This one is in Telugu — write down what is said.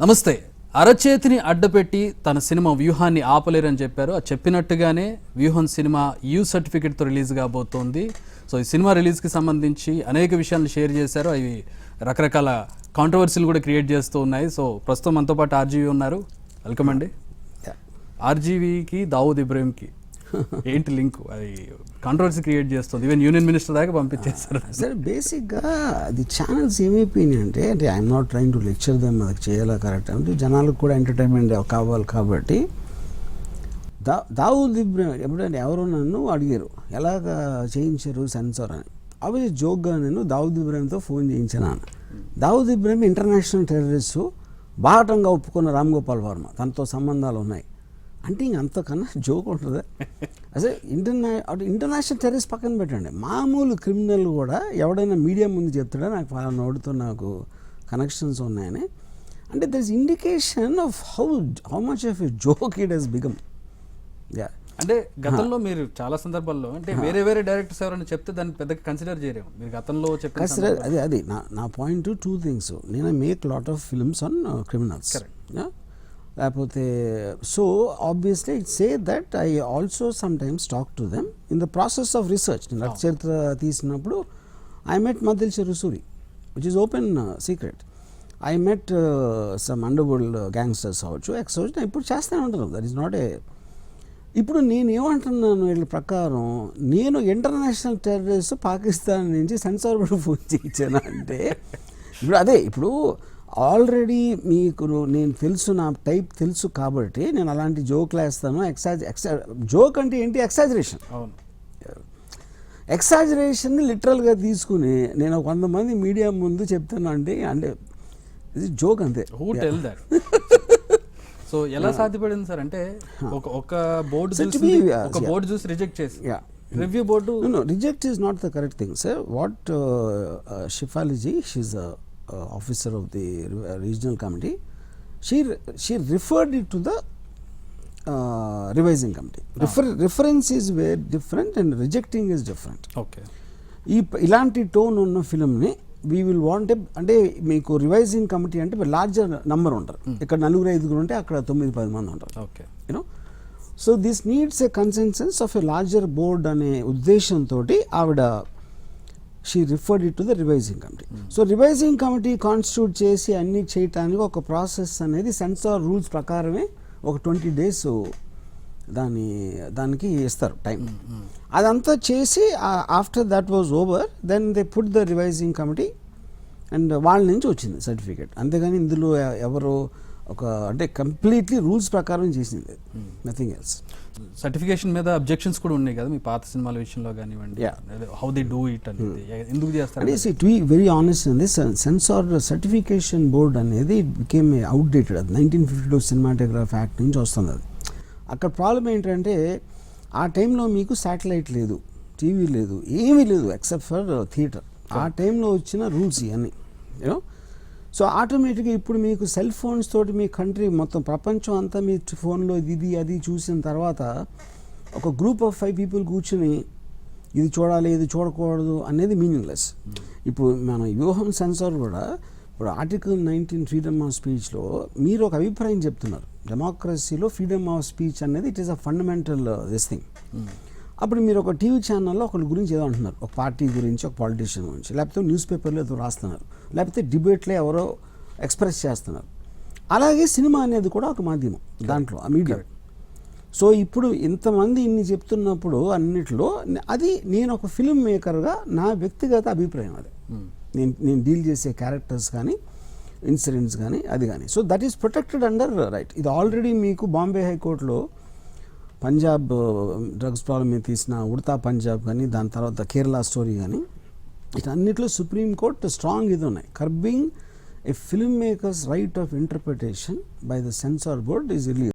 నమస్తే. అరచేతిని అడ్డపెట్టి తన సినిమా వ్యూహాన్ని ఆపలేరని చెప్పారు. అది చెప్పినట్టుగానే వ్యూహం సినిమా యూ సర్టిఫికేట్తో రిలీజ్ కాబోతోంది. సో ఈ సినిమా రిలీజ్కి సంబంధించి అనేక విషయాలను షేర్ చేశారు. అవి రకరకాల కాంట్రవర్సీలు కూడా క్రియేట్ చేస్తూ ఉన్నాయి. సో ప్రస్తుతం మనతో పాటు ఆర్జీవీ ఉన్నారు. వెల్కమ్ అండి. ఆర్జీవీకి దావూద్ ఇబ్రాహింకి. ఏంటి లింక్? అది కాంట్రవర్సీ క్రియేట్ చేస్తుంది. ఈవెన్ యూనియన్ మినిస్టర్ దాకా పంపించేస్తారు సరే బేసిక్గా అది ఛానల్స్ ఏమైపోయినాయి అంటే అంటే I'm not trying to lecture them అది చేయాలా కరెక్ట్ అంటే జనాలకు కూడా ఎంటర్టైన్మెంట్ కావాలి కాబట్టి దా దావుద్ ఇబ్రాహిం ఎప్పుడైనా ఎవరో నన్ను అడిగారు ఎలాగ చేయించారు సెన్సార్ అని. అవి జోక్గా నేను దావుద్ ఇబ్రాహింతో ఫోన్ చేయించాను దావుద్ ఇబ్రాహిం ఇంటర్నేషనల్ టెర్రరిస్టు బాహటంగా ఒప్పుకున్న రామ్ గోపాల్ వర్మ తనతో సంబంధాలు ఉన్నాయి. అంటే ఇంక అంతకన్నా జోక్ ఉంటుందా. అసలు ఇంటర్నా అటు ఇంటర్నేషనల్ టెర్రరిస్ట్ పక్కన పెట్టండి. మామూలు క్రిమినల్ కూడా ఎవడైనా మీడియా ముందు చెప్తాడా నాకు ఫలానా నోటితో నాకు కనెక్షన్స్ ఉన్నాయని. అంటే there is indication of how how much of a joke it has become yeah అంటే గతంలో మీరు చాలా సందర్భాల్లో అంటే వేరే వేరే డైరెక్టర్స్ ఎవరైనా చెప్తే దాన్ని పెద్దగా కన్సిడర్ చేయరేమో. మీరు గతంలో చెప్పిన అది అది. నా నా పాయింట్ టూ థింగ్స్ నేను make lot of films on criminals లేకపోతే so obviously it say that I also sometimes talk to them in the process of research నేను రక్త చరిత్ర తీసినప్పుడు I met Maddelacheruvu Suri which is open secret I met some underworld gangsters అవ్వచ్చు ఎక్స్ అవ్వచ్చు నేను ఇప్పుడు చేస్తూనే ఉంటాను. దట్ ఈస్ నాట్ ఏ ఇప్పుడు నేను ఏమంటున్నాను వీళ్ళ ప్రకారం నేను ఇంటర్నేషనల్ టెర్రరిస్ట్ పాకిస్తాన్ నుంచి సెన్సార్ కూడా ఫోన్ చేయించాను అంటే ఇప్పుడు అదే ఇప్పుడు ఆల్రెడీ మీకు నేను తెలుసు నా టైప్ తెలుసు కాబట్టి నేను అలాంటి జోక్లు వేస్తాను. ఎక్సాజ్ ఎక్సా జోక్ అంటే ఏంటి? ఎక్సాజరేషన్. అవును. ఎక్సాజరేషన్ని లిటరల్గా తీసుకుని నేను ఒక వంద మంది మీడియా ముందు చెప్తాను అంటే అంటే ఇది జోక్ అంతే. హూ టెల్ దట్ సో ఎలా సాధ్యపడింది సార్ అంటే ఒక ఒక బోర్డు చూసి uh, ఒక. బోర్డు చూసి రిజెక్ట్ చేసి. Review board? No, no, reject is not the correct thing, sir. What uh, uh, uh, officer of the re- uh, regional committee, she she referred it to the uh, revising committee. Refer, reference is very different and rejecting is different. Okay ఈ ఇలాంటి టోన్ ఉన్న ఫిల్మ్ని వీ విల్ వాంట్ అంటే మీకు రివైజింగ్ కమిటీ అంటే లార్జర్ నంబర్ ఉంటారు ఇక్కడ నలుగురు ఐదుగురు ఉంటే అక్కడ తొమ్మిది పది మంది ఉంటారు okay you know so this needs a consensus of a larger board అనే ఉద్దేశంతో ఆవిడ she referred it to the revising committee so revising committee constitute చేసి అన్ని చేయటానికి ఒక ప్రాసెస్ అనేది సెన్సార్ రూల్స్ ప్రకారమే ఒక ట్వంటీ డేస్ దాని దానికి ఇస్తారు టైం అదంతా చేసి after that was over then they put the revising committee and వాళ్ళ నుంచి వచ్చింది సర్టిఫికేట్ అంతేగాని ఇందులో ఎవరు ఒక అంటే కంప్లీట్లీ రూల్స్ ప్రకారం చేసింది. నథింగ్ ఎల్స్ సర్టిఫికేషన్ మీద అబ్జెక్షన్స్ కూడా ఉన్నాయి కదా మీ పాత సినిమాల విషయంలో కానివ్వండి. హౌ ది డూ ఇట్ అనేది ఎందుకు చేస్తారు? అంటే see to be very honest అండి సెన్సార్ సర్టిఫికేషన్ బోర్డ్ అనేది బికేమ్ అవుట్డేటెడ్ అది nineteen fifty two cinematograph act నుంచి వస్తుంది అది. అక్కడ ప్రాబ్లం ఏంటంటే ఆ టైంలో మీకు శాటిలైట్ లేదు టీవీ లేదు ఏమీ లేదు ఎక్సెప్ట్ ఫర్ థియేటర్ ఆ టైంలో వచ్చిన రూల్స్ ఇవన్నీ యూనో సో ఆటోమేటిక్గా ఇప్పుడు మీకు సెల్ ఫోన్స్ తోటి మీ కంట్రీ మొత్తం ప్రపంచం అంతా మీ ఫోన్లో ఇది అది చూసిన తర్వాత ఒక గ్రూప్ ఆఫ్ ఫైవ్ పీపుల్ కూర్చుని ఇది చూడాలి ఇది చూడకూడదు అనేది మీనింగ్లెస్. ఇప్పుడు మన వ్యూహం సెన్సార్ కూడా ఇప్పుడు ఆర్టికల్ నైన్టీన్ ఫ్రీడమ్ ఆఫ్ స్పీచ్లో మీరు ఒక అభిప్రాయం చెప్తున్నారు. డెమోక్రసీలో ఫ్రీడమ్ ఆఫ్ స్పీచ్ అనేది it is a fundamental uh, this thing అప్పుడు మీరు ఒక టీవీ ఛానల్లో ఒకరి గురించి ఏదో అంటున్నారు. ఒక పార్టీ గురించి ఒక పాలిటీషియన్ గురించి లేకపోతే న్యూస్ పేపర్లో ఏదో రాస్తున్నారు లేకపోతే డిబేట్లో ఎవరో ఎక్స్ప్రెస్ చేస్తున్నారు. అలాగే సినిమా అనేది కూడా ఒక మాధ్యమం దాంట్లో ఆ మీడియా సో ఇప్పుడు ఇంతమంది ఇన్ని చెప్తున్నప్పుడు అన్నిట్లో అది నేను ఒక ఫిల్మ్ మేకర్గా నా వ్యక్తిగత అభిప్రాయం అది. నేను నేను డీల్ చేసే క్యారెక్టర్స్ కానీ ఇన్సిడెంట్స్ కానీ అది కానీ. So that is protected under right ఇది ఆల్రెడీ మీకు బాంబే హైకోర్టులో పంజాబ్ డ్రగ్స్ ప్రాబ్లం మీద తీసిన ఉడతా పంజాబ్ కానీ దాని తర్వాత కేరళ స్టోరీ కానీ వీటన్నిటిలో సుప్రీంకోర్టు స్ట్రాంగ్ ఇది ఉన్నాయి. Curbing a film makers right of interpretation by the censor board is release